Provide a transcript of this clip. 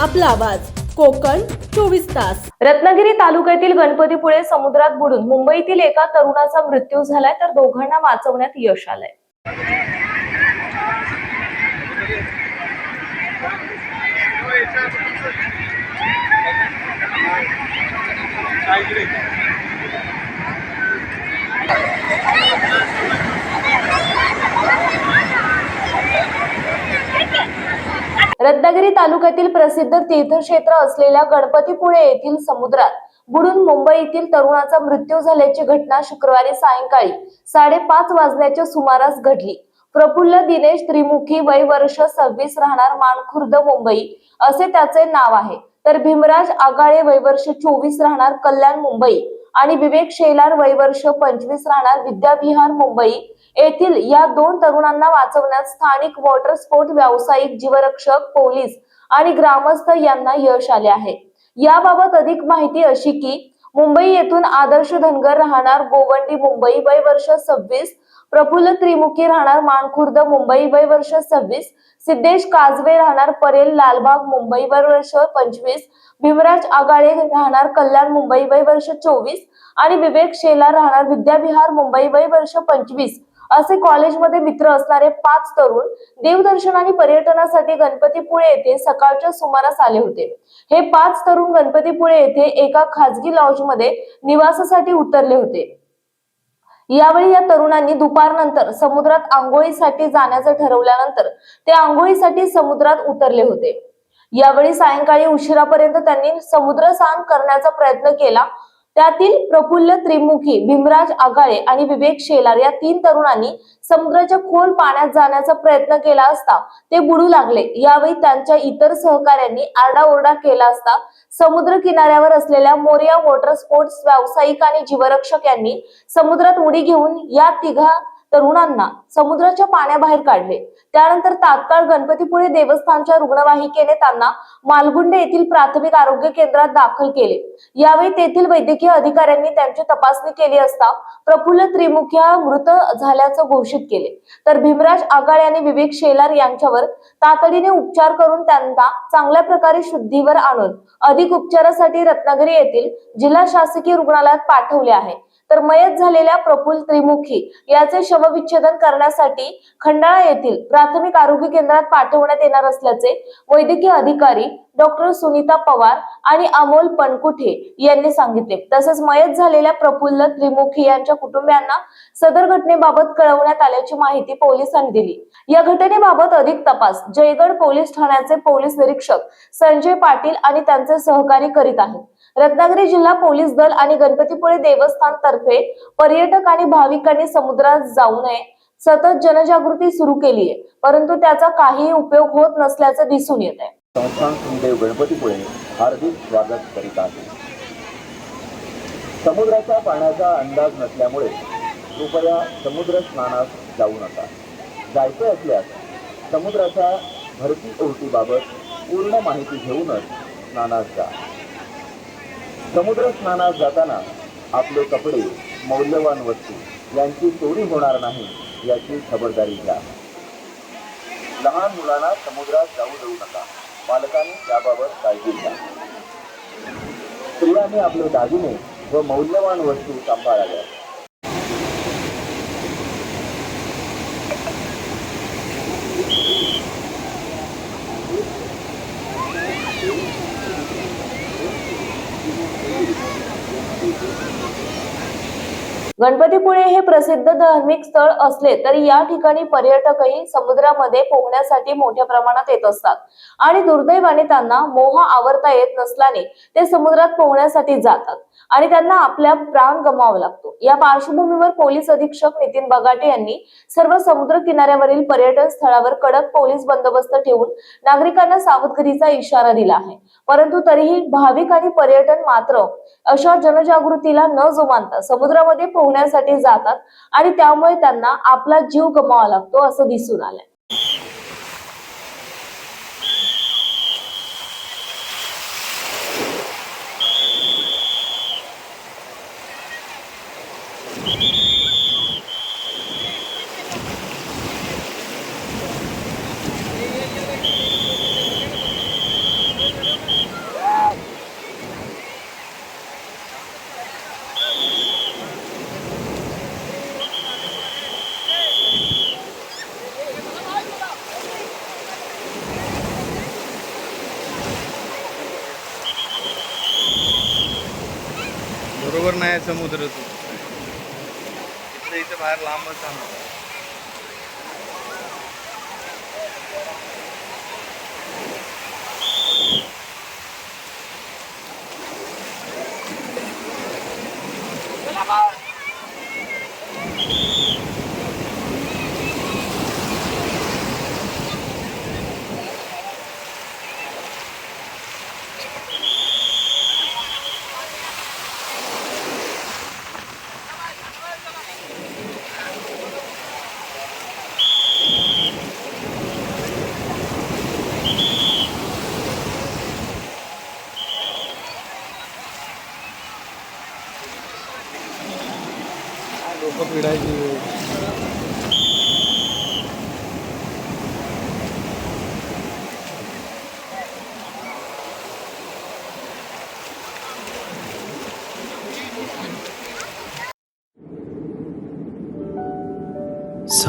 आपला आवाज. कोकण चोवीस तास. रत्नागिरी तालुक्यातील गणपतीपुळे समुद्रात बुडून मुंबईतील एका तरुणाचा मृत्यू झालाय तर दोघांना वाचवण्यात यश आलंय. रत्नागिरी तालुक्यातील प्रसिद्ध तीर्थक्षेत्र असलेल्या गणपतीपुळे येथील समुद्रात बुडून मुंबईतील तरुणाचा मृत्यू झाल्याची घटना शुक्रवारी सायंकाळी साडेपाच वाजण्याच्या सुमारास घडली. प्रफुल्ल दिनेश त्रिमुखी वय वर्ष सव्वीस राहणार मानखुर्द मुंबई. असे त्याचे नाव आहे. तर भीमराज आगाळे वय वर्ष चोवीस राहणार कल्याण मुंबई. आणि विवेक शेलार वय वर्ष पंचवीस राहणार विद्याविहार मुंबई. येथील या दोन तरुणांना वाचवण्यात स्थानिक वॉटर स्पोर्ट व्यावसायिक जीवरक्षक पोलीस आणि ग्रामस्थ यांना यश आले आहे. याबाबत अधिक माहिती अशी की मुंबई येथून आदर्श धनगर राहणार गोवंडी मुंबई वय वर्ष सव्वीस प्रफुल्ल त्रिमुखी राहणार मानखुर्द मुंबई वय वर्ष सव्वीस सिद्धेश काजवे राहणार परेल लालबाग मुंबई वय वर्ष पंचवीस भीमराज आगाळे राहणार कल्याण मुंबई वय वर्ष चोवीस आणि विवेक शेला राहणार विद्याविहार मुंबई वय वर्ष पंचवीस. असे कॉलेजमध्ये मित्र असणारे पाच तरुण देवदर्शन आणि पर्यटनासाठी गणपतीपुळे येथे सकाळच्या सुमारास आले होते. हे पाच तरुण गणपतीपुळे येथे एका खाजगी लॉजमध्ये निवासासाठी उतरले होते. यावेळी या तरुणांनी दुपारनंतर समुद्रात आंघोळीसाठी जाण्याचं ठरवल्यानंतर ते आंघोळीसाठी समुद्रात उतरले होते. यावेळी सायंकाळी उशिरापर्यंत त्यांनी समुद्र स्नान करण्याचा प्रयत्न केला. त्यातील प्रफुल्ल त्रिमुखी भीमराज आगाळे आणि विवेक शेलार या तीन तरुणांनी समुद्राच्या खोल पाण्यात जाण्याचा प्रयत्न केला असता ते बुडू लागले. यावेळी त्यांच्या इतर सहकाऱ्यांनी आरडाओरडा केला असता समुद्र किनाऱ्यावर असलेल्या मोरिया वॉटर स्पोर्ट्स व्यावसायिक आणि जीवरक्षक यांनी समुद्रात उडी घेऊन या तिघा तरुणांना समुद्राच्या पाण्याबाहेर काढले. त्यानंतर तात्काळ गणपतीपुळे देवस्थानच्या रुग्णवाहिकेने त्यांना मालगुंडे येथील प्राथमिक आरोग्य केंद्रात दाखल केले. यावेळी तेथील वैद्यकीय अधिकाऱ्यांनी त्यांची तपासणी केली असता प्रफुल्ल त्रिमुखी हा मृत झाल्याचं घोषित केले. तर भीमराज आगाळ आणि विवेक शेलार यांच्यावर तातडीने उपचार करून त्यांना चांगल्या प्रकारे शुद्धीवर आणून अधिक उपचारासाठी रत्नागिरी येथील जिल्हा शासकीय रुग्णालयात पाठवले आहे. तर मयत झालेल्या प्रफुल त्रिमुखी याचे शवविच्छेदन करण्यासाठी खंडाळा येथील प्राथमिक आरोग्य केंद्रात पाठवण्यात येणार असल्याचे वैद्यकीय अधिकारी डॉक्टर सुनीता पवार आणि अमोल पनकुठे यांनी सांगितले. तसेच मयत झालेल्या प्रफुल्ल त्रिमुखी यांच्या कुटुंबियांना सदर घटनेबाबत कळवण्यात आल्याची माहिती पोलिसांनी दिली. या घटनेबाबत अधिक तपास. जयगड पोलीस ठाण्याचे पोलीस निरीक्षक संजय पाटील आणि त्यांचे सहकारी करीत आहेत. रत्नागिरी जिल्हा पोलीस दल आणि गणपतीपुळे देवस्थान तर्फे पर्यटक आणि भाविकांनी समुद्रात जाऊ नये. सतत जनजागृती सुरू केली आहे परंतु त्याचा काही उपयोग होत नसल्याचं दिसून येत आहे. संस्थान सुखदेव गणपतीपुळे हार्दिक स्वागत करीत आहे. समुद्राच्या पाण्याचा अंदाज नसल्यामुळे कृपया समुद्र स्नानास जाऊ नका. जायचे असल्यास समुद्राच्या भरती ओहोटीबाबत पूर्ण माहिती घेऊनच स्नानास जा. समुद्र स्नानास जाताना आपले कपडे मौल्यवान वस्तू यांची चोरी होणार नाही याची खबरदारी घ्या. लहान मुलांना समुद्रात जाऊ देऊ नका. पालकांनी त्याबाबत काळजी घ्या. स्त्रियांनी आपले दागिने व मौल्यवान वस्तू सांभाळाव्या गणपतीपुळे हे प्रसिद्ध धार्मिक स्थळ असले तरी या ठिकाणी पर्यटकही समुद्रामध्ये पोहण्यासाठी मोठ्या प्रमाणात येत असतात. आणि दुर्दैवाने त्यांना मोह आवरता येत नसल्याने ते समुद्रात पोहण्यासाठी जातात. आणि त्यांना आपल्या प्राण गमावा लागतो. या पार्श्वभूमीवर पोलीस अधीक्षक नितीन बगाटे यांनी सर्व समुद्र किनाऱ्यावरील पर्यटन स्थळावर कडक पोलीस बंदोबस्त ठेवून नागरिकांना सावधगिरीचा इशारा दिला आहे. परंतु तरीही भाविक आणि पर्यटन मात्र अशा जनजागृतीला न जुमानता समुद्रामध्ये होण्यासाठी जातात आणि त्यामुळे त्यांना आपला जीव गमावा लागतो असं दिसून आलंय. बरोबर नाही आहे समुद्र तो इथं इथं बाहेर लांबच आहे